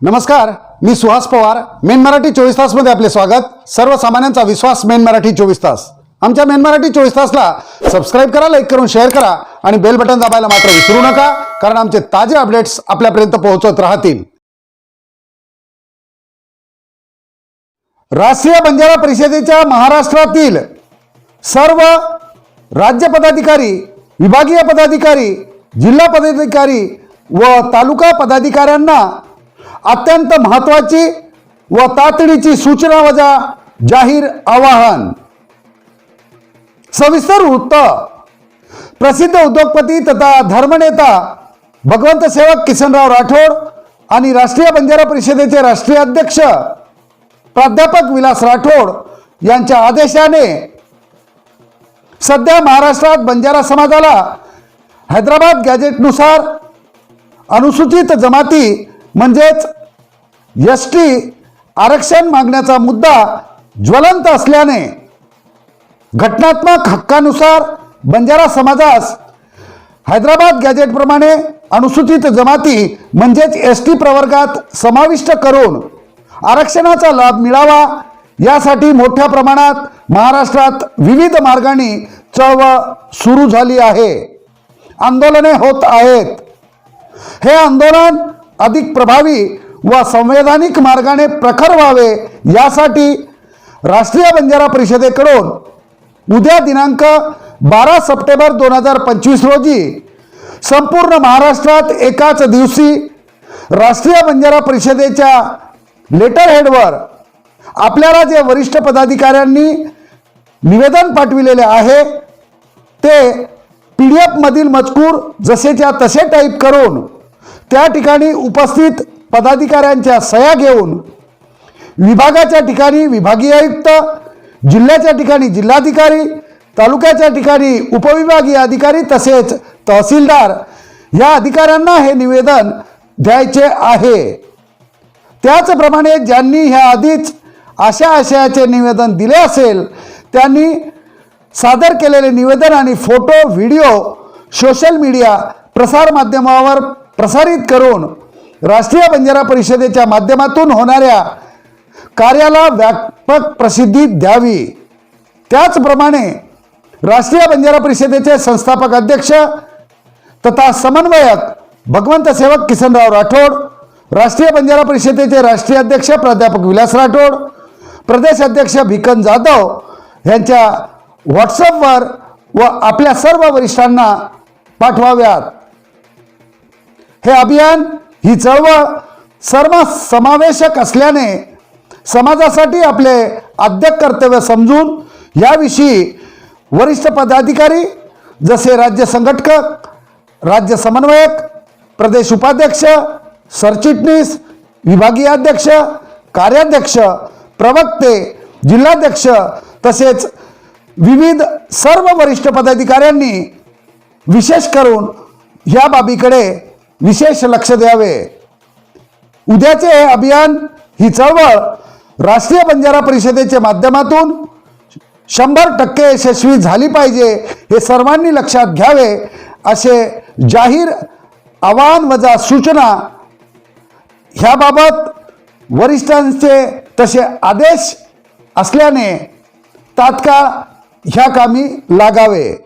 नमस्कार मी सुहास पवार. मेन मराठी चोवीस तासमध्ये आपले स्वागत. सर्वसामान्यांचा विश्वास मेन मराठी चोवीस तास. आमच्या मेन मराठी चोवीस तासला सबस्क्राईब करा लाईक करून शेअर करा आणि बेल बटन दाबायला मात्र विसरू नका कारण आमचे ताजे अपडेट्स आपल्यापर्यंत पोहोचत राहतील. राष्ट्रीय बंजारा परिषदेच्या महाराष्ट्रातील सर्व राज्य पदाधिकारी विभागीय पदाधिकारी जिल्हा पदाधिकारी व तालुका पदाधिकाऱ्यांना अत्यंत महत्वाची व तातडीची सूचना वजा जाहीर आवाहन. सविस्तर वृत्त. प्रसिद्ध उद्योगपती तथा धर्मनेता भगवंत सेवक किसनराव राठोड आणि राष्ट्रीय बंजारा परिषदेचे राष्ट्रीय अध्यक्ष प्राध्यापक विलास राठोड यांच्या आदेशाने सध्या महाराष्ट्रात बंजारा समाजाला हैदराबाद गॅजेटनुसार अनुसूचित जमाती म्हणजेच एस टी आरक्षण मागण्याचा मुद्दा ज्वलंत असल्याने घटनात्मक हक्कानुसार बंजारा समाजास हैदराबाद गॅजेटप्रमाणे अनुसूचित जमाती म्हणजेच एस टी प्रवर्गात समाविष्ट करून आरक्षणाचा लाभ मिळावा यासाठी मोठ्या प्रमाणात महाराष्ट्रात विविध मार्गाने चळवळ सुरू झाली आहे. आंदोलने होत आहेत. हे आंदोलन अधिक प्रभावी व संवैधानिक मार्गाने प्रखर व्हावे यासाठी राष्ट्रीय बंजारा परिषदेकडून उद्या दिनांक बारा सप्टेंबर दोन हजार पंचवीस रोजी संपूर्ण महाराष्ट्रात एकाच दिवशी राष्ट्रीय बंजारा परिषदेच्या लेटर हेडवर आपल्याला जे वरिष्ठ पदाधिकाऱ्यांनी निवेदन पाठविलेले आहे ते पी डी एफमधील मजकूर जसेच्या तसे टाईप करून त्या ठिकाणी उपस्थित पदाधिकाऱ्यांच्या सह्या घेऊन विभागाच्या ठिकाणी विभागीय आयुक्त जिल्ह्याच्या ठिकाणी जिल्हाधिकारी तालुक्याच्या ठिकाणी उपविभागीय अधिकारी तसेच तहसीलदार या अधिकाऱ्यांना हे निवेदन द्यायचे आहे. त्याचप्रमाणे ज्यांनी ह्या आधीच अशा आशयाचे निवेदन दिले असेल त्यांनी सादर केलेले निवेदन आणि फोटो व्हिडिओ सोशल मीडिया प्रसारमाध्यमावर प्रसारित करून राष्ट्रीय बंजारा परिषदेच्या माध्यमातून होणाऱ्या कार्याला व्यापक प्रसिद्धी द्यावी. त्याचप्रमाणे राष्ट्रीय बंजारा परिषदेचे संस्थापक अध्यक्ष तथा समन्वयक भगवंत सेवक किसनराव राठोड राष्ट्रीय बंजारा परिषदेचे राष्ट्रीय अध्यक्ष प्राध्यापक विलास राठोड प्रदेश अध्यक्ष भिकन जाधव यांच्या व्हॉट्सअपवर व आपल्या सर्व वरिष्ठांना पाठवाव्यात. हे अभियान ही चळवळ सर्व समावेशक असल्याने समाजासाठी आपले आद्य कर्तव्य समजून याविषयी वरिष्ठ पदाधिकारी जसे राज्य संघटक राज्य समन्वयक प्रदेश उपाध्यक्ष सरचिटणीस विभागीय अध्यक्ष कार्याध्यक्ष प्रवक्ते जिल्हाध्यक्ष तसेच विविध सर्व वरिष्ठ पदाधिकाऱ्यांनी विशेष करून या बाबीकडे विशेष लक्ष द्यावे. उद्याचे हे अभियान ही चळवळ राष्ट्रीय बंजारा परिषदेच्या माध्यमातून शंभर टक्के यशस्वी झाली पाहिजे हे सर्वांनी लक्षात घ्यावे असे जाहीर आवाहन वजा सूचना ह्याबाबत वरिष्ठांचे तसे आदेश असल्याने तात्काळ ह्या कामी लागावे.